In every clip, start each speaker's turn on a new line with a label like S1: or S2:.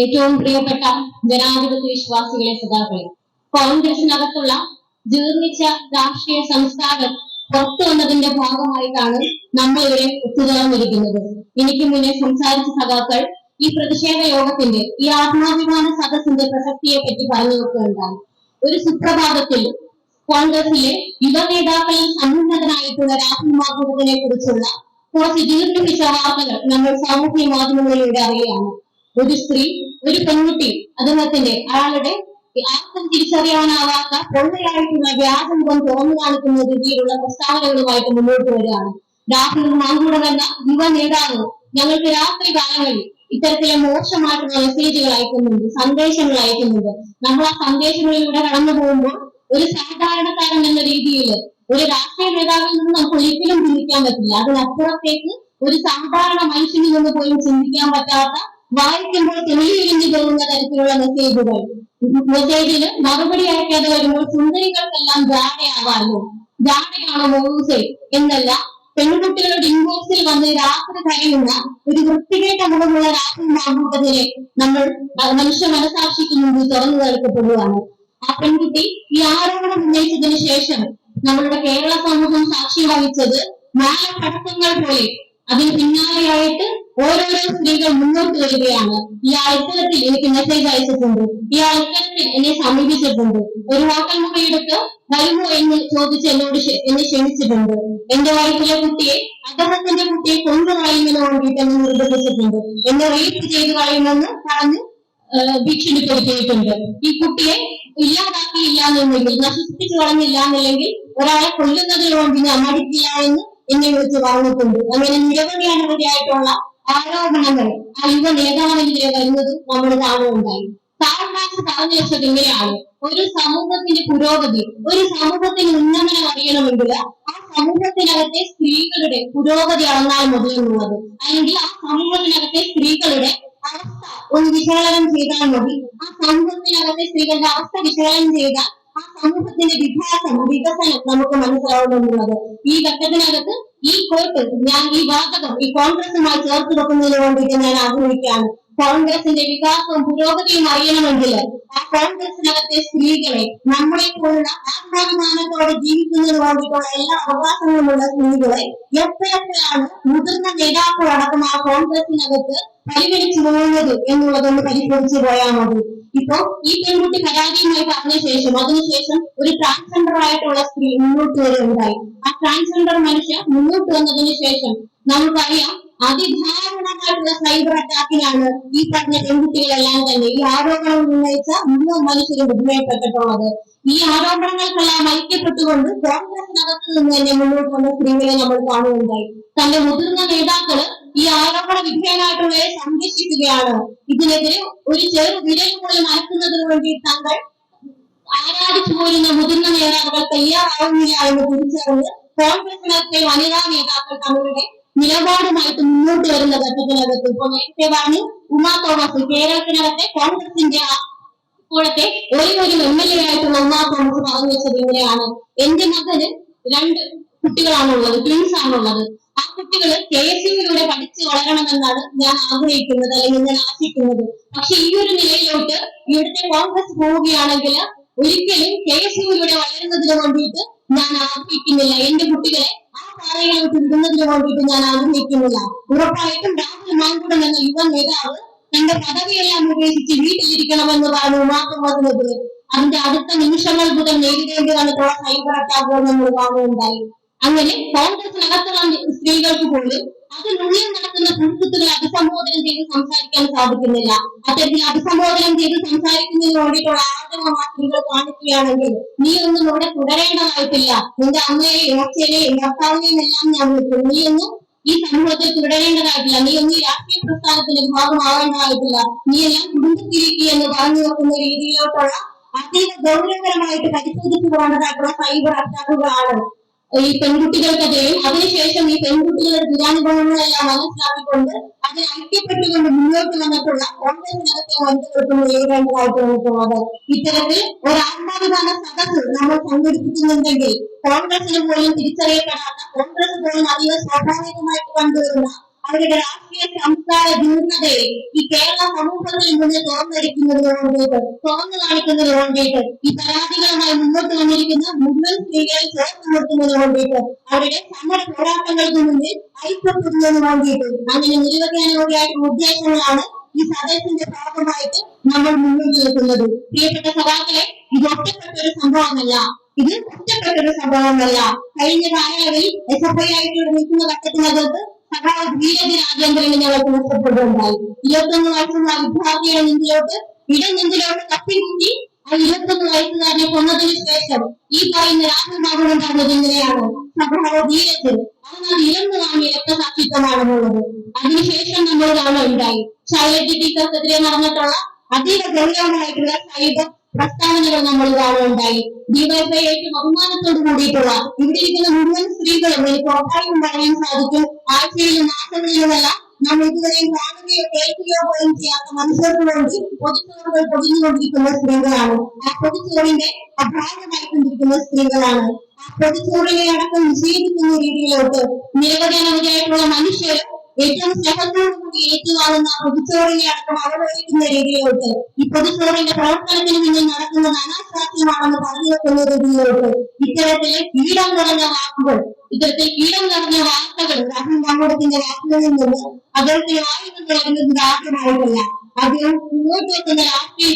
S1: ഏറ്റവും പ്രിയപ്പെട്ട ജനാധിപത്യ വിശ്വാസികളെ സദാക്കളെ കോൺഗ്രസിനകത്തുള്ള ജീർണിച്ച രാഷ്ട്രീയ സംസ്കാരം പുറത്തു വന്നതിന്റെ ഭാഗമായിട്ടാണ് നമ്മൾ ഇവരെ ഒത്തുചേർന്നിരിക്കുന്നത്. എനിക്ക് മുന്നേ സംസാരിച്ച സഖാക്കൾ ഈ പ്രതിഷേധ യോഗത്തിന്റെ ഈ ആത്മാഭിമാന സദസ്സിന്റെ പ്രസക്തിയെ പറ്റി പറഞ്ഞു നോക്കുകയുണ്ടായി ഒരു സുപ്രഭാതത്തിൽ കോൺഗ്രസിലെ യുവ നേതാക്കളിൽ സമുന്നതനായിട്ടുള്ള രാഹുൽ മാധവത്തിനെ കുറിച്ചുള്ള കുറച്ച് ദീർഘിപ്പിച്ച വാർത്തകൾ നമ്മൾ സാമൂഹ്യ മാധ്യമങ്ങളിലൂടെ അറിയുകയാണ്. ഒരു സ്ത്രീ ഒരു പെൺകുട്ടി അദ്ദേഹത്തിന്റെ അയാളുടെ ആർക്കും തിരിച്ചറിയാനാവാത്ത പൊള്ളയായിട്ടുള്ള വ്യാജമുഖം തുറന്നു കാണിക്കുന്ന രീതിയിലുള്ള പ്രസ്താവനകളുമായിട്ട് മുന്നോട്ട് വരികയാണ്. രാഹുൽ മാങ്കൂടം എന്ന യുവ നേതാവ് ഞങ്ങൾക്ക് രാത്രി കാലങ്ങളിൽ ഇത്തരത്തിലെ മോശമായിട്ടുള്ള മെസ്സേജുകൾ അയക്കുന്നുണ്ട് സന്ദേശങ്ങൾ അയക്കുന്നുണ്ട്. നമ്മൾ ആ സന്ദേശങ്ങളിലൂടെ കടന്നു പോകുമ്പോൾ ഒരു സാധാരണക്കാരൻ എന്ന രീതിയിൽ ഒരു രാഷ്ട്രീയ നേതാവിൽ നിന്ന് നമുക്ക് ഒരിക്കലും ചിന്തിക്കാൻ പറ്റില്ല. അതിനപ്പുറത്തേക്ക് ഒരു സാധാരണ മനുഷ്യനിൽ നിന്ന് പോലും ചിന്തിക്കാൻ പറ്റാത്ത വായിക്കുമ്പോൾ തെളിയിലിഞ്ഞു പോകുന്ന തരത്തിലുള്ള മെസ്സേജുകൾ മെസ്സേജിന് മറുപടി അയക്കാതെ വരുമ്പോൾ സുന്ദരികൾക്കെല്ലാം ജാടയാവാമോ? ജാടയാണോ മോറൂസെ എന്നല്ല പെൺകുട്ടികളുടെ ഇൻബോക്സിൽ വന്ന് രാത്രി കരയുന്ന ഒരു വൃത്തികേട്ട മുഖമുള്ള രാത്രി മാഹൂട്ടത്തിനെ നമ്മൾ മനുഷ്യ മനസാക്ഷിക്ക് മുമ്പിൽ തുറന്നു തീർക്കപ്പെടുകയാണ് ആ പെൺകുട്ടി ഈ ആരോപണം ഉന്നയിച്ചതിന് ശേഷം നമ്മളുടെ കേരള സമൂഹം സാക്ഷി വഹിച്ചത് മാലപ്പടക്കങ്ങൾ പോലെ അതിന് പിന്നാലെയായിട്ട് ഓരോരോ സ്ത്രീകൾ മുന്നോട്ട് വരികയാണ്. ഈ ഇത്തരത്തിൽ എനിക്ക് മെസ്സേജ് അയച്ചിട്ടുണ്ട് ഈ ഇത്തരത്തിൽ എന്നെ സമീപിച്ചിട്ടുണ്ട്. ഒരു ഹോട്ടൽ മുറിയെടുത്ത് വരുമോ എന്ന് ചോദിച്ച് എന്നോട് എന്നെ ക്ഷണിച്ചിട്ടുണ്ട്. എന്റെ വൈഫിലെ കുട്ടിയെ അദ്ദേഹത്തിന്റെ കുട്ടിയെ കൊണ്ടുകളയുന്നതിന് വേണ്ടിയിട്ട് എന്നെ നിർബന്ധിച്ചിട്ടുണ്ട്. എന്നെ റേപ്പ് ചെയ്ത് കളയുമെന്ന് പറഞ്ഞ് ഭീഷണിപ്പെടുത്തിയിട്ടുണ്ട്. ഈ കുട്ടിയെ ഇല്ലാതാക്കിയില്ല എന്നുണ്ടെങ്കിൽ നശിപ്പിച്ചു കളഞ്ഞില്ല എന്നുണ്ടെങ്കിൽ ഒരാളെ കൊല്ലുന്നതിന് വേണ്ടി ഞാൻ മടിക്കില്ല എന്ന് എന്നെ വിളിച്ച് പറഞ്ഞിട്ടുണ്ട്. അങ്ങനെ നിരവധി അനവധിയായിട്ടുള്ള ആരോപണങ്ങൾ ആ യുവ നേതാവിനെതിരെ വരുന്നത് നമ്മൾ ഉണ്ടായി. താഴ്വാസ് പറഞ്ഞു വെച്ചത് ഇങ്ങനെയാണ്. ഒരു സമൂഹത്തിന്റെ പുരോഗതി ഒരു സമൂഹത്തിന് ഉന്നമനം അറിയണമെങ്കിൽ ആ സമൂഹത്തിനകത്തെ സ്ത്രീകളുടെ പുരോഗതി അളന്നാൽ മതി എന്നുള്ളത് അല്ലെങ്കിൽ ആ സമൂഹത്തിനകത്തെ സ്ത്രീകളുടെ അവസ്ഥ ഒന്ന് വിശകലനം ചെയ്താൽ മതി. ആ സമൂഹത്തിനകത്തെ സ്ത്രീകളുടെ അവസ്ഥ വിശകലനം ചെയ്താൽ ആ സമൂഹത്തിന്റെ വികാസം വികസനം നമുക്ക് മനസ്സിലാവുന്നുള്ളത്. ഈ ഘട്ടത്തിനകത്ത് ഈ കോട്ട് ഞാൻ ഈ വാതകം ഈ കോൺഗ്രസുമായി ചേർത്ത് വെക്കുന്നതിന് വേണ്ടിയിട്ട് ഞാൻ ആഗ്രഹിക്കുകയാണ് കോൺഗ്രസിന്റെ വികാസവും പുരോഗതിയും അറിയണമെങ്കിൽ ആ കോൺഗ്രസിനകത്തെ സ്ത്രീകളെ നമ്മളെ പോലുള്ള ആത്മാഭിമാനത്തോടെ ജീവിക്കുന്നതിന് വേണ്ടിയിട്ടുള്ള എല്ലാ അവകാശങ്ങളുമുള്ള സ്ത്രീകളെ എപ്പോഴെപ്പോഴാണ് മുതിർന്ന നേതാക്കളടക്കം ആ കോൺഗ്രസിനകത്ത് പരിഗണിച്ചു പോകുന്നത് എന്നുള്ളതൊന്ന് പരിശോധിച്ചു പോയാൽ മതി. ഇപ്പൊ ഈ പെൺകുട്ടി പരാതിയുമായി പറഞ്ഞ ശേഷം അതിനുശേഷം ഒരു ട്രാൻസ്ജെൻഡർ ആയിട്ടുള്ള സ്ത്രീ മുന്നോട്ട് വരെ ഉണ്ടായി ആ ട്രാൻസ്ജെൻഡർ മനുഷ്യ മുന്നോട്ട് വന്നതിന് ശേഷം നമുക്കറിയാം അതിദാരുണമായിട്ടുള്ള സൈബർ അറ്റാക്കിനാണ് ഈ പറഞ്ഞ പെൺകുട്ടികളെല്ലാം തന്നെ. ഈ ആരോപണം ഉന്നയിച്ച മുഴുവൻ മനുഷ്യരും ഉപയോഗപ്പെട്ടിട്ടുള്ളത് ഈ ആരോപണങ്ങൾക്കെല്ലാം ഐക്യപ്പെട്ടുകൊണ്ട് കോൺഗ്രസിനകത്ത് നിന്ന് തന്നെ മുന്നോട്ട് വന്ന സ്ത്രീകളെ നമ്മൾ കാണുകയുണ്ടായി. തന്റെ മുതിർന്ന നേതാക്കൾ ഈ ആരോപണ വിധേയനായിട്ടുള്ളവരെ സംരക്ഷിക്കുകയാണ്. ഇതിനെതിരെ ഒരു ചെറു വിരൽ പോലും അയക്കുന്നതിന് വേണ്ടി താങ്കൾ ആരാധിച്ചു പോരുന്ന മുതിർന്ന നേതാക്കൾ തയ്യാറാവുന്നില്ല എന്ന് തിരിച്ചറിഞ്ഞ് കോൺഗ്രസിനകത്തെ വനിതാ നേതാക്കൾ തങ്ങളുടെ നിലപാടുമായിട്ട് മുന്നോട്ട് വരുന്ന ഘട്ടത്തിനകത്ത് ഇപ്പൊ നേരത്തെ പറഞ്ഞു ഉമാ തോമസ് കേരളത്തിനകത്തെ കോൺഗ്രസിന്റെ ഇപ്പോഴത്തെ ഒരേ ഒരു എം എൽ എ ആയിട്ടുള്ള ഉമാ തോമസ് പറഞ്ഞു വെച്ചത് ഇങ്ങനെയാണ് എന്റെ മകന് രണ്ട് കുട്ടികളാണുള്ളത് ട്വിൻസ് ആണുള്ളത്. ആ കുട്ടികൾ കെ എസ് യുവിലൂടെ പഠിച്ചു വളരണമെന്നാണ് ഞാൻ ആഗ്രഹിക്കുന്നത് അല്ലെങ്കിൽ ഞാൻ ആശിക്കുന്നത്. പക്ഷെ ഈ ഒരു നിലയിലോട്ട് ഇവിടുത്തെ കോൺഗ്രസ് പോവുകയാണെങ്കിൽ ഒരിക്കലും കെ എസ് യുവിലൂടെ വളരുന്നതിന് വേണ്ടിയിട്ട് ഞാൻ ആഗ്രഹിക്കുന്നില്ല. എന്റെ കുട്ടികളെ പാതയിലോട്ട് വിടുന്നതിന് വേണ്ടിയിട്ട് ഞാൻ ആഗ്രഹിക്കുന്നില്ല. ഉറപ്പായിട്ടും രാഹുൽ മാങ്കുടൻ എന്ന യുവ നേതാവ് തന്റെ പദവിയെല്ലാം ഉപേക്ഷിച്ച് വീട്ടിലിരിക്കണമെന്ന് പറഞ്ഞു ഉമാക്കുമതിനെതിരെ അതിന്റെ അടുത്ത നിമിഷങ്ങൾ മുതൽ നേരിടേണ്ടി സൈബർ അറ്റാക്കുകൾ നമ്മൾ കാണുകയുണ്ടായി അങ്ങനെ കോൺഗ്രസിനകത്തുള്ള സ്ത്രീകൾക്ക് പോലും അതിനുള്ളിൽ നടക്കുന്ന കുടുംബത്തുകളെ അഭിസംബോധന ചെയ്ത് സംസാരിക്കാൻ സാധിക്കുന്നില്ല. അത്തരത്തിൽ അഭിസംബോധനം ചെയ്ത് സംസാരിക്കുന്നതിന് വേണ്ടിയിട്ടുള്ള ആഗ്രഹം ആ കാണിക്കുകയാണെങ്കിൽ നീ ഒന്നും ഇവിടെ തുടരേണ്ടതായിട്ടില്ല. നിന്റെ അമ്മയെയും അച്ഛനെയും ഭർത്താവിനെയും എല്ലാം ഞാൻ വിളിക്കും. നീ ഒന്നും ഈ സമൂഹത്തിൽ തുടരേണ്ടതായിട്ടില്ല. നീ ഒന്നും രാഷ്ട്രീയ പ്രസ്ഥാനത്തിന്റെ ഭാഗമാവേണ്ടതായിട്ടില്ല നീ എല്ലാം കുടുംബത്തിലേക്ക് എന്ന് പറഞ്ഞു വെക്കുന്ന രീതിയിലോട്ടുള്ള അതീവ ഗൗരവകരമായിട്ട് പരിശോധിച്ചു പോകേണ്ടതായിട്ടുള്ള സൈബർ അറ്റാക്കുകളാണ് ഈ പെൺകുട്ടികൾക്കെതിരെയും അതിനുശേഷം ഈ പെൺകുട്ടികളുടെ ദുരാനുഭവങ്ങളെല്ലാം മനസ്സിലാക്കിക്കൊണ്ട് അതിന് ഐക്യപ്പെട്ടുകൊണ്ട് മുന്നോട്ട് വന്നിട്ടുള്ള കോൺഗ്രസിനകത്തെ വനിതകൾക്കും നേരിടേണ്ടതായിട്ട് വന്നിട്ടുള്ളത് ഇത്തരത്തിൽ ഒരു ആത്മാഭിമാന സദസ് നമ്മൾ സംഘടിപ്പിക്കുന്നുണ്ടെങ്കിൽ കോൺഗ്രസിന് പോലും തിരിച്ചറിയപ്പെടാത്ത കോൺഗ്രസ് പോലും അതീവ സ്വാഭാവികമായിട്ട് കണ്ടുവരുന്ന അവരുടെ രാഷ്ട്രീയ സംസ്കാര ഭിന്നതയെ ഈ കേരള സമൂഹത്തിൽ നിന്ന് തുറന്നടിക്കുന്നതിനോട് തുറന്നു കാണിക്കുന്നതിന് വേണ്ടിയിട്ട് ഈ പരാതികളുമായി മുന്നോട്ട് വന്നിരിക്കുന്ന മുഴുവൻ സ്ത്രീകളെ ചേർത്ത് നിർത്തുന്നതിന് വേണ്ടിയിട്ട് അവരുടെ സമര പോരാട്ടങ്ങൾക്ക് മുന്നിൽ ഐക്യപ്പെടുന്നതിന് വേണ്ടിയിട്ട് അങ്ങനെ നിരവധിയാനോടെയായിട്ടുള്ള ഉദ്ദേശങ്ങളാണ് ഈ സദസ്സിന്റെ ഭാഗമായിട്ട് നമ്മൾ മുന്നോട്ട് നിൽക്കുന്നത്. പ്രിയപ്പെട്ട സഭാക്കളെ ഇത് ഒറ്റപ്പെട്ട ഒരു സംഭവമല്ല. ഇത് ഒറ്റപ്പെട്ട ഒരു സംഭവമല്ല. കഴിഞ്ഞ കാലയളവിൽ എസ് എഫ് ഐ ആയിട്ട് നിൽക്കുന്ന ഘട്ടത്തിനകത്ത് സഖാവ് ധീരജ് രാജേന്ദ്രനെ ഞങ്ങൾക്ക് നഷ്ടപ്പെടുകയുണ്ടായി ഇരുപത്തൊന്ന് വയസ്സുള്ള വിദ്യാർത്ഥിയുടെ നെഞ്ചിലോട്ട് ഇടം നെഞ്ചിലോട്ട് കപ്പിമുട്ടി ആ ഇരുപത്തൊന്ന് വയസ്സുകാരനെ കൊന്നതിന് ശേഷം ഈ പറയുന്ന രാഹുൽ മാധവൻ ഉണ്ടാകുന്നത് ഇങ്ങനെയാണ്. സഖാവ് ധീരജ് അതിനാൽ ഇരന്നു വാങ്ങിയ രക്തസാക്ഷിത്വമാണെന്നുള്ളത്. അതിനുശേഷം നമ്മൾ കാണുകയുണ്ടായി. ശൈലജ ടീച്ചർക്കെതിരെ നടന്നിട്ടുള്ള അതീവ ഗൗരവമായിട്ടുള്ള സൈബർ പ്രസ്താവനകൾ നമ്മൾ കാണുകയുണ്ടായി. ഡിവൈഫൈ ഏറ്റവും അഭിമാനത്തോട് കൂടിയിട്ടുള്ള ഇവിടെ ഇരിക്കുന്ന മുഴുവൻ സ്ത്രീകളും എനിക്ക് ഉറപ്പായിട്ടും പറയാൻ സാധിക്കും. ആഴ്ചയിലും മാസങ്ങളിലുമല്ല നമ്മൾ ഇതുവരെയും കാണുകയോ കേൾക്കുകയോ പോലും ചെയ്യാത്ത മനുഷ്യർക്ക് വേണ്ടി പൊതുച്ചോറുകൾ പൊതിഞ്ഞുകൊണ്ടിരിക്കുന്ന സ്ത്രീകളാണ്. ആ പൊതുച്ചോറിന്റെ അഭാഗമായിക്കൊണ്ടിരിക്കുന്ന സ്ത്രീകളാണ്. ആ പൊതുച്ചോറിനെ അടക്കം നിഷേധിക്കുന്ന രീതിയിലോട്ട് നിരവധി അനവധിയായിട്ടുള്ള മനുഷ്യർ ഏറ്റവും സ്നേഹത്തോടുകൂടി ഏറ്റുവാങ്ങുന്ന പൊതുച്ചോറിനെ അടക്കം അവഗണിക്കുന്ന രീതിയിലോട്ട് ഈ പൊതുച്ചോറിന്റെ പ്രവർത്തനത്തിന് മുന്നിൽ നടക്കുന്ന അനാശാസ്യമാണെന്ന് പറഞ്ഞു വെക്കുന്ന രീതിയിലോട്ട് ഇത്തരത്തിലെ കീടം നിറഞ്ഞ വാക്കുകൾ ഇത്തരത്തിൽ കീടം നിറഞ്ഞ വാർത്തകൾ രാഹുൽ മാമൂടത്തിന്റെ വാക്കുകളിൽ നിന്ന് അദ്ദേഹത്തിന് വായുന്നത് വരുന്നത് ആദ്യമായിട്ടല്ല അദ്ദേഹം മുന്നോട്ട് വെക്കുന്ന രാഷ്ട്രീയ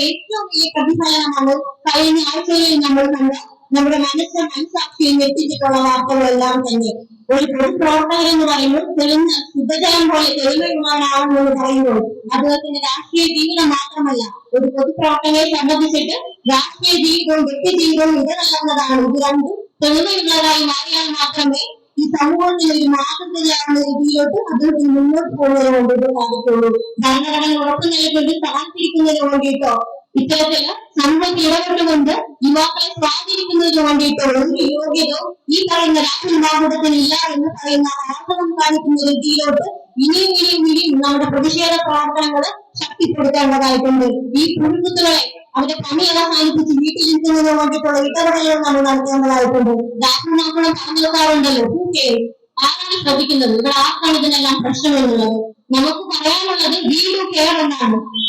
S1: ഏറ്റവും വലിയ പ്രതിഫലനമാണ് കഴിഞ്ഞ ആഴ്ചയിൽ നമ്മൾ കണ്ട നമ്മുടെ മനസ്സ് മനസ്സാക്ഷിയെ ഞെട്ടിച്ചിട്ടുള്ള വാർത്തകളെല്ലാം തന്നെ. ഒരു പൊതുപ്രവർത്തകൻ എന്ന് പറയുമ്പോൾ തെളിഞ്ഞ ശുദ്ധജലം പോലെ തെളിവുള്ളവരാണെന്ന് പറയുമ്പോൾ അദ്ദേഹത്തിന്റെ രാഷ്ട്രീയ ജീവിതം മാത്രമല്ല ഒരു പൊതുപ്രവർത്തകനെ സംബന്ധിച്ചിട്ട് രാഷ്ട്രീയ ജീവിതവും വ്യക്തി ജീവിതവും ഇടകലർന്നതാണ് ഇത് രണ്ടും തെളിവുള്ളതായി മാറിയാൽ മാത്രമേ ഈ സമൂഹത്തിൽ ഒരു മാതൃകയാവുന്ന രീതിയിലോട്ട് അദ്ദേഹത്തിന് മുന്നോട്ട് പോകുന്നതിന് വേണ്ടിയിട്ട് സാധിക്കുള്ളൂ. ഭരണഘടന ഉറപ്പു നൽകിക്കൊണ്ട് സ്ഥാനത്തിരിക്കുന്നതിന് വേണ്ടിയിട്ടോ ഇത്തരത്തിൽ സമൂഹത്തിൽ ഇടപെട്ടുകൊണ്ട് യുവാക്കളെ സ്വാധീനിക്കുന്നതിന് വേണ്ടിയിട്ടുള്ള ഒരു യോഗ്യതോ ഈ പറയുന്ന രാഷ്ട്രീയ ഇല്ല എന്ന് പറയുന്ന ആർത്തവം കാണിക്കുന്ന രീതിയിലോട്ട് ഇനിയും ഇനിയും ഇനിയും നമ്മുടെ പ്രതിഷേധ പ്രവർത്തനങ്ങൾ ശക്തിപ്പെടുത്തേണ്ടതായിട്ടുണ്ട്. ഈ പുഴുക്കുത്തുകളെ അവരുടെ പണി അവസാനിപ്പിച്ച് വീട്ടിൽ നിൽക്കുന്നതിന് വേണ്ടിയിട്ടുള്ള ഇടപെടലുകൾ നമ്മൾ നടത്തേണ്ടതായിട്ടുണ്ട്. രാഷ്ട്രീയ മാപ്പിളം പറഞ്ഞു വെക്കാറുണ്ടല്ലോ ഓക്കെ ആരാണ് ശ്രദ്ധിക്കുന്നത്? ഇവിടെ ആർക്കാണ് ഇതിനെല്ലാം പ്രശ്നമെന്നുള്ളത് നമുക്ക് പറയാനുള്ളത് വീണ്ടും കെയർ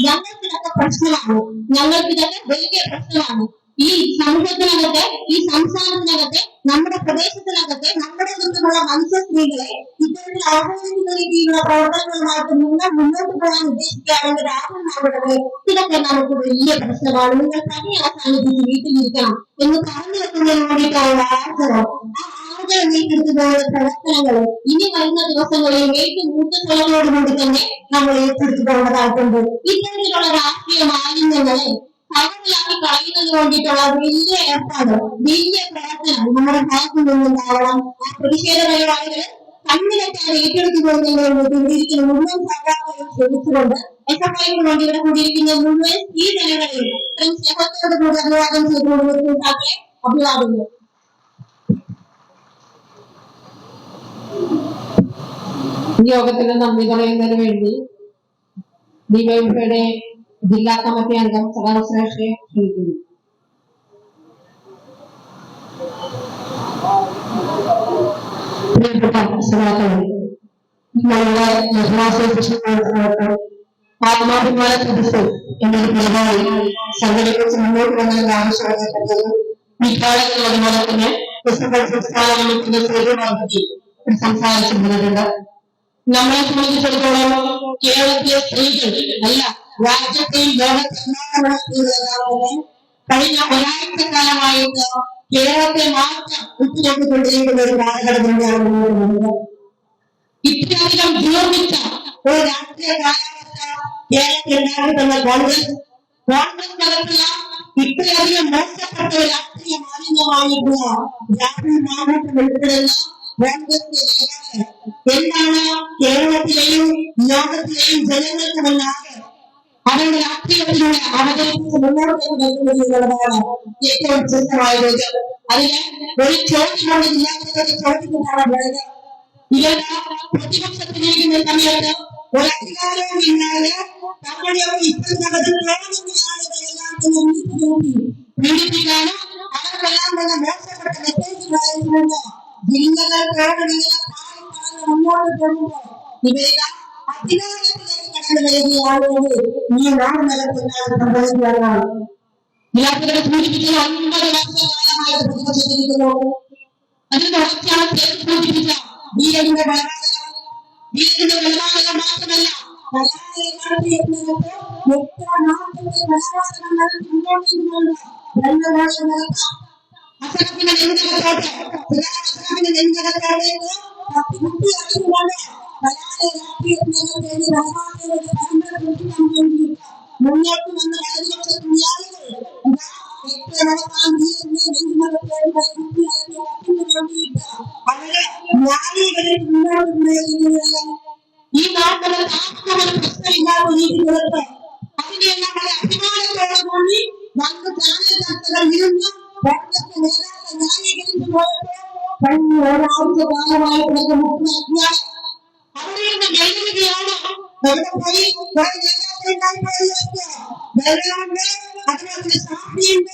S1: ഞങ്ങൾക്ക് ഇതൊക്കെ പ്രശ്നമാണ്. ഞങ്ങൾക്ക് ഇതൊക്കെ വലിയ പ്രശ്നമാണ്. ഈ സമൂഹത്തിനകത്തെ ഈ സംസ്ഥാനത്തിനകത്ത് നമ്മുടെ പ്രദേശത്തിനകത്തെ നമ്മുടെ ചുറ്റുമുള്ള മനുഷ്യ സ്ത്രീകളെ ഇത്തരത്തിൽ അവഗണിക്കുന്ന രീതിയിലുള്ള പ്രവർത്തനങ്ങളുമായിട്ട് നിങ്ങൾ മുന്നോട്ട് പോകാൻ ഉദ്ദേശിക്കുകയാണെങ്കിൽ രാഹുൽ മാവട്ടവെ ഇതൊക്കെ നമുക്ക് വലിയ പ്രശ്നമാണ്. നിങ്ങൾ പണി അവസാനിപ്പിച്ച് വീട്ടിലിരിക്കണം എന്ന് പറഞ്ഞു വെക്കുന്നതിന് വേണ്ടിയിട്ടുള്ള ആർജവം ആ പ്രവർത്തനങ്ങൾ ഇനി വരുന്ന ദിവസങ്ങളിൽ ഏറ്റവും ചെലവോടുകൂടി തന്നെ നമ്മൾ ഏറ്റെടുത്തു പോകേണ്ടതായിട്ടുണ്ട്. ഇത്തരത്തിലുള്ള രാഷ്ട്രീയ മാലിന്യങ്ങളെ കവറിലാക്കി കളയുന്നതിന് വേണ്ടിയിട്ടുള്ള വലിയ ഏർപ്പാട് വലിയ പ്രവർത്തനം നമ്മുടെ ഭാഗത്തു നിന്നുണ്ടാവണം ആ പ്രതിഷേധ പരിപാടികൾ കണ്ണിലെത്താതെ ഏറ്റെടുത്തു പോകുന്നതിന് വേണ്ടി കൂടിയിരിക്കുന്ന മുഴുവൻ സഹാക്കളും ശ്രമിച്ചുകൊണ്ട് എസ് വേണ്ടി ഇവിടെ കൂടിയിരിക്കുന്ന? മുഴുവൻ ഈ ജനങ്ങളെയും ഇത്രയും സ്നേഹത്തോട് കൂടി അനുവാദം ചെയ്തുകൊണ്ട് കൂട്ടാക്കെ അഭിവാദങ്ങൾ
S2: ഈ യോഗത്തിന് നന്ദി പറയുന്നതിന് വേണ്ടി ഡിവൈഎഫ്ഐയുടെ ജില്ലാ കമ്മിറ്റി അംഗം സദാ ശ്രേഷ്ഠയെ ക്ഷണിക്കുന്നു പ്രിയപ്പെട്ട സഭാക്കളെ നമ്മുടെ നിർമ്മാസോത്സവ ആത്മാഭിമാന സദസ് എന്നൊരു പരിപാടി സംഘടിപ്പിച്ച് മുന്നോട്ട് വന്നതിന്റെ ആവശ്യകതയെപ്പറ്റി ഈ കാലത്തും അതുപോലെ തന്നെ ക്രിസ്തുക്കൾ സംസ്ഥാന കമ്മിറ്റിയുടെ സേവനമാക്കി സംസാരിച്ചു വരുന്നുണ്ട് രാജ്യത്തെയും ലോകത്തെമ്പാടുമുള്ള കഴിഞ്ഞ ഒരാഴ്ച കാലമായിട്ട് കേരളത്തെ മാത്രം ഉറ്റുനോക്കിക്കൊണ്ടിരിക്കുന്ന ഒരു കാലഘട്ടത്തിലാണ് മുന്നോട്ട് ഇത്രയധികം ജീർണിച്ച ഒരു രാഷ്ട്രീയ കാലാവസ്ഥ കേരളത്തിൽ ഉണ്ടാക്കിയിട്ടുള്ള കോൺഗ്രസ്. കോൺഗ്രസ് തലത്തില ഇത്രയധികം മോശപ്പെട്ട ഒരു രാഷ്ട്രീയ മാലിന്യമായിട്ടുള്ള രാഹുൽ മാവൂട്ട് ഉൾപ്പെടുന്ന കോൺഗ്രസ് നേതാക്കൾ. എന്താണ് കേരളത്തിലെയും ലോകത്തിലെയും ജനങ്ങൾക്ക് മുന്നാകെ അവരുടെ രാഷ്ട്രീയത്തിലൂടെ അവതരിപ്പിച്ച് മുന്നോട്ട് കൊണ്ടുവരുന്നത് എന്നുള്ളതാണ് ഏറ്റവും പ്രശസ്തമായത് അതിന് ഒരു ചോദ്യമാണ് ജില്ലാധിപതി ചോദിക്കുന്നതാണ് വേണ്ടത് ഇവരുടെ പ്രതിപക്ഷത്തിലിരിക്കുന്ന സമയത്ത് ഒരു അധികാരവും ഇല്ലാതെ തങ്ങളുടെ ഒരു ഇപ്പോഴത്തെ ആളുകളെല്ലാം തന്നെ ഒന്നിച്ചു നോക്കി. പീഡിപ്പിക്കാനും അവർക്കെല്ലാം തന്നെ മോശപ്പെട്ട മെസ്സേജുകൾ അയച്ചുകൊണ്ട് ജില്ലകൾ പേരടികളെ മുന്നോട്ട് പോകുമ്പോൾ
S1: ഇവരിക അധികാരത്തിലേക്ക് இரண்டு நிலையை ஆளுவது நீ நாடு நலம் சொன்னால் ముక్తి అడుగులోనే అలాగే రాత్రి దేవి రామాదేవి పరంపర ముఖ్యమంత్రి మున్నెట్టు వంద ఈ మాటల ప్రశ్న విధానం భద్రపడి వారి జిల్లా కేంద్రానికి వెళ్ళాలంటే అక్కడ అక్కడ స్టాఫ్ చేయండి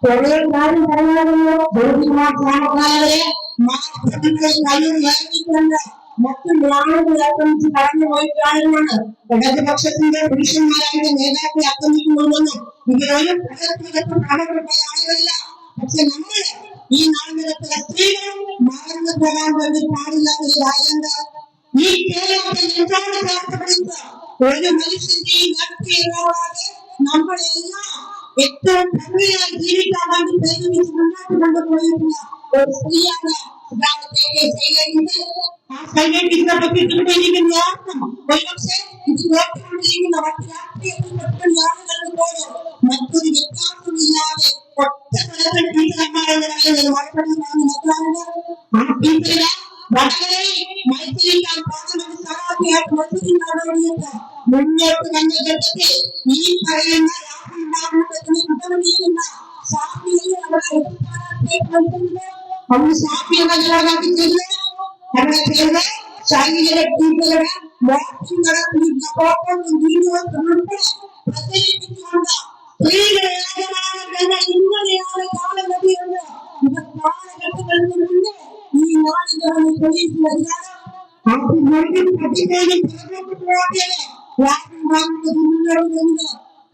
S1: కొడలారి పర్యావరణంలో జరుగుతున్న ప్రాణకాలే మా ప్రభుత్వ స్థాయిలో వ్యాపించకుండా మొత్తం ആളുകളില്ല പക്ഷെ നമ്മൾ ഈ നാടിനകത്തിലെ സ്ത്രീകൾ മറന്നു പോകാൻ വേണ്ടി പാടില്ലാത്ത ഒരു കാര്യം ഈ കേരളത്തിൽ എന്താണ് ചേർക്കപ്പെടുന്നത് ഒരു മനുഷ്യന്റെയും രാഷ്ട്രീയമാവാതെ നമ്മളെല്ലാം ഏറ്റവും ഭംഗിയായി ജീവിക്കാൻ വേണ്ടി പ്രേരിപ്പിച്ച് മുന്നോട്ട് കൊണ്ടുപോയിട്ടുള്ള ഒരു സ്ത്രീയാണ് ഇതാണ് കെ കെ ശൈലജ. ആ ശൈലജയെ പറ്റി കിട്ടിയിരിക്കുന്ന ഓർമ്മ ഒരുപക്ഷെ ഇത് കേട്ടുകൊണ്ടിരിക്കുന്ന മറ്റ് രാഷ്ട്രീയത്തിൽ പെട്ടുള്ള ആളുകൾക്ക് ಮುನ್ನೋಟು ಬಂದ ಜೊತೆಗೆ ಈ ಕರೆಯನ್ನ ಯಾರು ಸಾಫಿಯಲ್ಲಿ ಅವರು ಸಾಫಿಯನ್ನು ಇರೋದಾಗಿದ್ದಿಲ್ಲ ಅವರ ಕೇಳಿದ ಶಾಲೆಗಳ ಟೀಚರ್ಗಳ ವಾಕಿಂಗ್ಗಳ ಕುರಿತ ಪಾಪ ಒಂದು ಪ್ರತಿನಿಧಿಸಿಕೊಂಡ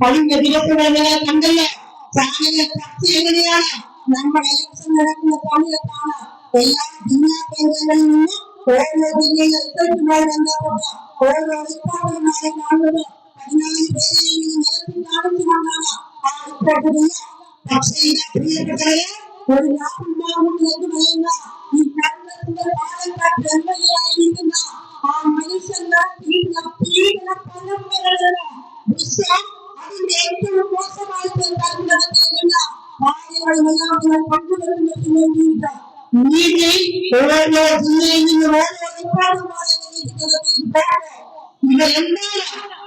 S1: பழிந்த விளக்குகளை கண்டல்ல. சாதனை சக்தியான நம்ம எலெக்ஷன் நடக்கிற காலத்தான எல்லா தினா பெண்களிலும் கோவில் தினத்தை வந்தப்பட்ட கோவில் காரணமாக காண்கிறோம் ஒரு யாத்திரை மாறும் என்று பயந்தா நீ நடந்த பாலக்காட்டு எம்எல்ஏ ஆயிருந்தா ఆ మనిషిలో పీడన పదం పెరగడం విషయం అది వ్యక్తుల కోసం అయిపోయిందా నీది ఎవరిలో జిల్లా ఇది ఎవరిలో రికార్డు ఇది ఎందరూ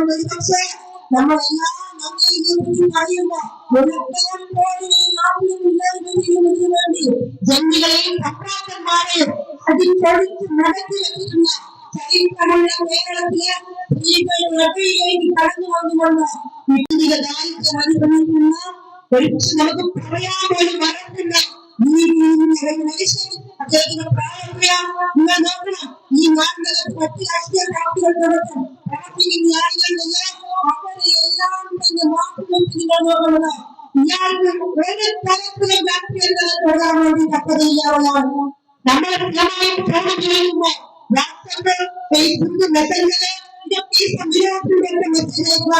S1: ഒരു പക്ഷേ നമ്മളെല്ലാം നമ്മെ ജീവിതത്തിൽ കഴിയുമ്പോൾ പോലും ഈ നാട്ടിൽ ഇല്ലാതിരിക്കുന്നതിന് വേണ്ടി ജന്മികളെയും സമ്പ്രാന്തന്മാരെയും അടിച്ചൊടിച്ച് നടത്തി വെച്ചിട്ടുള്ള ചരിത്രമുള്ള കേരളത്തിലെ സ്ത്രീകൾ റബിയിലേക്ക് കടന്നു വന്നുകൊണ്ട് വിപരീത ദാരിദ്ര്യം അനുഭവിക്കുന്ന ഒരുപക്ഷെ നമുക്ക് പറയാൻ പോലും മറക്കില്ല ഈ ഒരു മനുഷ്യൻ അദ്ദേഹത്തിന് പ്രായപ്രിയ നിങ്ങൾ നോക്കണം ഈ നാട്ടിനകത്ത് മറ്റു രാഷ്ട്രീയ പാർട്ടികൾ തുടക്കം പ്രവർത്തിക്കുന്ന ആളുകളില്ല അവരെ എല്ലാം തന്നെ മാറ്റുന്നത് നിങ്ങൾ നോക്കുന്നത് ഇയാൾക്ക് ഒരു തരത്തിലും രാഷ്ട്രീയത്തിൽ തുടരാൻ വേണ്ടി പദ്ധതിയില്ലാവതാണ് നമ്മൾ സ്ഥിരമായി ഫോൺ ചെയ്യുമ്പോൾ വാട്സപ്പ് ഫേസ്ബുക്ക് മെസ്സഞ്ചറ് ഇതൊക്കെ ഈ സംവിധാനത്തിന്റെ മെസ്സേജ് അയക്കുക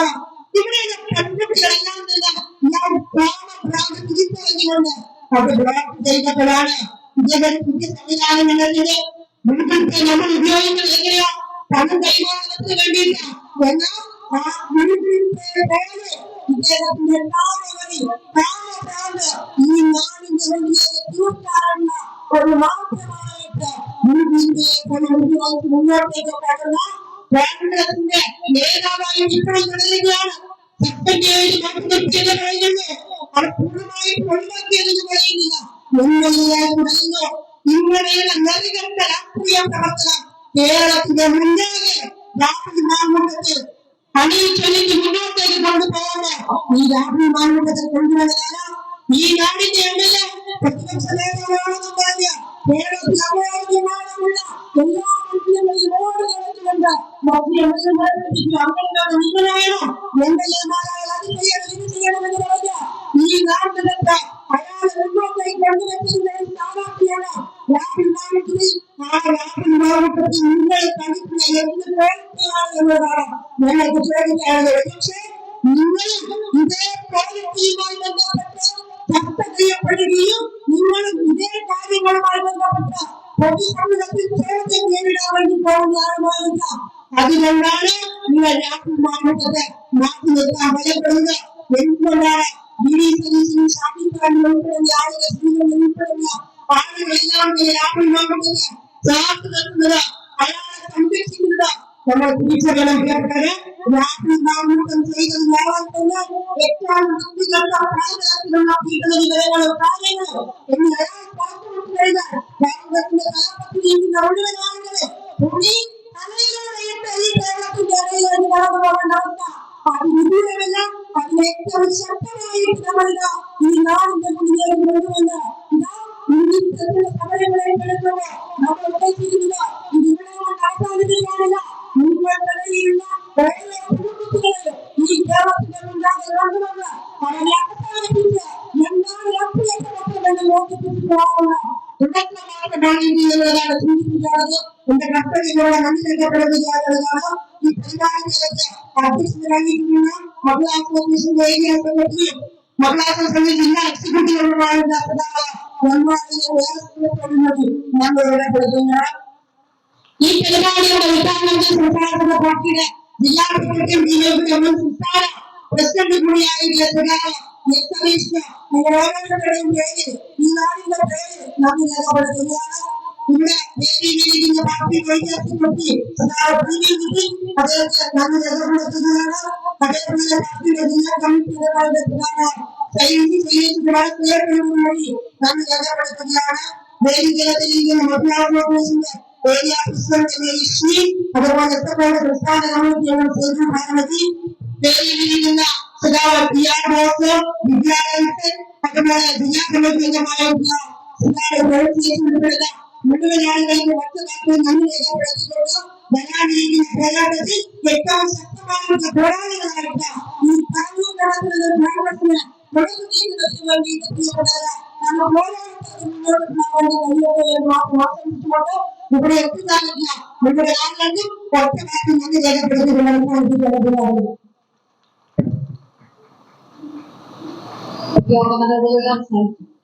S1: ഇവിടെ പെൺകുട്ടികളെല്ലാം തന്നെ ഞാൻ പ്രാമപ്രാന്ത് തിരിച്ചറിഞ്ഞുകൊണ്ട് അത് ബ്ലോക്ക് ചെയ്തപ്പോഴാണ് പുതിയ സംവിധാനങ്ങളുടെ മുൻപിൽ നമ്മൾ ഉപയോഗിക്കുന്നത് എങ്ങനെയാ? പണം കൈമാറുന്നതിന് വേണ്ടിയില്ല എന്നാൽ ആ മുൻപിൽ പോലെ ഇദ്ദേഹത്തിന്റെ ഈ നാടിന്റെ തീർക്കാറുള്ള ഒരു മാത്രമായിട്ട് മുൻപിന്റെ മുന്നോട്ട് മുന്നോട്ടേക്ക് കടന്ന കോൺഗ്രസിന്റെ നേതാവായി ഇപ്പോഴും തുടരുകയാണ്. സെക്രട്ടേറിയറ്റ് മത്സരത്തിന് കഴിഞ്ഞുള്ളൂ അത് പൂർണമായി ഒഴിവാക്കിയതെന്ന് പറയുന്നില്ല മുന്നണിയെ തുടരുന്നു ഇങ്ങനെയുള്ള നെറികെട്ട രാഷ്ട്രീയ പ്രവർത്തനം കേരളത്തിന്റെ മുന്നാകെ രാഹുൽ മാമുഖത്ത് അണിയിച്ചൊലിഞ്ഞ് മുന്നോട്ടേക്ക് കൊണ്ടുപോകുമ്പോ ഈ രാഹുൽ മാമുഖത്തെ കൊണ്ടുവന്നതാണ് ഈ നാടിന്റെ എം എൽ എ പ്രതിപക്ഷ നേതാവാണെന്ന് പറഞ്ഞ കേരളത്തിൽ അപരാധമാണമുള്ള എല്ലാ മന്ത്രിമാരും ഓടി നടക്കുന്നുണ്ട് മന്ത്രിമാരുടെ നിങ്ങളാണോ എം എൽ എമാരായ നിങ്ങൾ കണ്ടിട്ടുള്ള എന്ത് എന്നതാണ് ഞങ്ങൾക്ക് ചോദിക്കാനുള്ളത് പക്ഷേ നിങ്ങൾ ഇതേ പ്രവൃത്തിയുമായി ബന്ധപ്പെട്ട് ചർച്ച ചെയ്യപ്പെടുകയും നിങ്ങൾ ഇതേ കാര്യങ്ങളുമായി ബന്ധപ്പെട്ട് പൊതുസമൂഹത്തിൽ ചോദ്യം നേരിടാൻ വേണ്ടി പോകുന്ന ആളുമായില്ല അതുകൊണ്ടാണ് നിങ്ങൾ രാഹുൽ മാമുഖത്തെ മാറ്റി നിർത്താൻ ഭയപ്പെടുന്നത് എന്തുകൊണ്ടാണ് ബി ഡി സതീശനും ഷാഫി ഖാനും ഉൾപ്പെടുന്ന ആളുകൾ സ്ത്രീകൾ ഉൾപ്പെടുന്ന ആളുകളെല്ലാം രാഹുൽ മാമുഖത്തെ ചാർത്ത് നിർത്തുന്നത് ಅಲ್ಲಾರದ ಕಂಪ್ಲೀಟ್ನಿಂದ ನಮ್ಮ ಟೀಚರ್ಗಳ ವಿದ್ಯಾರ್ಥಿಗಳೇ ಯಾಕೆ ನಾವು ತಮ್ಮ ಸೈಜ್ ಯಾವ ಅಂತಂದ್ರೆ ಹೆಚ್ಚಾಗಿ ಬುದ್ಧಿಗಂತ ಪ್ರಾಯದ ನಮ್ಮ ಪೀಠದಲ್ಲಿ ನಾವು ಕಾರ್ಯಗಳು ಎಲ್ಲ ಪಾತ್ರಗಳಿಂದ ಭಾರತದಿಂದ ಕಲಾಪತಿಯಿಂದ ಉಳಿದ ನಾಡಿದರೆ ಉಳಿ ತಲೆಗಳಲ್ಲಿ ಕೇರಳಕ್ಕೆ ಬೇರೆಗಳನ್ನು ಬರಬಹುದಾದ ಅದು ವಿಧಿರವಿಲ್ಲ ಅದು ಹೆಚ್ಚು ಶಕ್ತವಾಗಿ ನಮ್ಮನ್ನ ಈ ನಾಡಿನ ಮುಡಿಯನ್ನು ನೋಡುವಲ್ಲ ನಾವು ಈ ಪ್ರತಿಯೊಂದು ಕವಲೆಗಳನ್ನು ಬೆಳೆಸುವ ನಮ್ಮ ಉದ್ದೇಶದಿಂದ ಸಂವಿಧಾನ ಮುಂದುವರೆದಿಲ್ಲ ರೈಲ್ವೆ ಕುಟುಂಬಗಳು ಈ ದೇವಸ್ಥಾನದಿಂದ ಎಲ್ಲರನ್ನ ಪರಲೋಕಕ್ಕೆ ಎಲ್ಲರೂ ರಕ್ಷಿಸಲ್ಪಟ್ಟವರನ್ನು ನೋಡಿಕೊಳ್ಳೋಣ உடற்கமாக நாளிலேயே சிந்திக்கிறாரோ இந்த கற்பனைகளோட நம்பிக்கப்படுவதாகிறதானோ ಈ ಪರಿವಾರಗಳಿಗೆ ಅಧ್ಯಕ್ಷರಾಗಿದ್ದೀನ ಮಗಳ ಆತ್ಮವಿಶ್ವಾಸ ಹೇಗೆ ಅಂತಂದ್ರೆ ಮಗಳ ಆತ್ಮಸಂಘ ಜಿಲ್ಲಾ ಎಕ್ಸಿಕ್ಯೂಟಿವ್ ಮಾಡಿದ ಒಂದು ನಮ್ಮ ഈ പരിപാടിയുടെ ഉദ്ഘാടനം സംസാരിക്കുന്ന പാർട്ടിയുടെ ജില്ലാ സെക്രട്ടറിയും ജില്ലയുടെ സംസ്ഥാന പ്രസിഡന്റ് കൂടിയായിട്ടുള്ള സുധാകരൻ എസ് സതീഷിന് നിങ്ങൾ ഓരോരുത്തരുടെയും പേര് ഈ നാടിന്റെ പേര് നന്ദി ഇവിടെ ഏരിയ പ്രസിഡന്റ് ലക്ഷ്മി അതുപോലെ എത്രപോലെ സംസ്ഥാന കമ്മിറ്റി അംഗം സേതു ഭാരതി വേദിയിലിരിക്കുന്ന സഖാവ് പി ആർ ബോസ് വിദ്യാലയത്തിൽ അതുപോലെ ജില്ലാ കമ്മിറ്റി അംഗമായിട്ടുള്ള സഖാവ് പ്രവൃത്തിയെ ഉൾപ്പെടുന്ന മുഴുവൻ ആളുകൾക്ക് വർത്തമാനത്തിൽ നന്ദി രേഖപ്പെടുത്തിക്കൊണ്ട് വരാനിരിക്കുന്ന പോരാട്ടത്തിൽ ഏറ്റവും ശക്തമായിട്ടുള്ള പോരാളികളായിട്ട് ഈ കണ്ണൂർ നടത്തുന്ന കോൺഗ്രസിന് മുഴുവൻ ജീവിതത്തിന് വേണ്ടി പ്രിയപ്പെട്ടവരെ നമ്മൾ പോരാട്ടത്തിൽ മുന്നോട്ട് പോകാൻ കഴിയട്ടെ എന്ന് മാത്രം ആശംസിച്ചുകൊണ്ട് ഇവിടെ എത്തിക്കാനില്ല നമ്മുടെ ആളുകൾക്ക്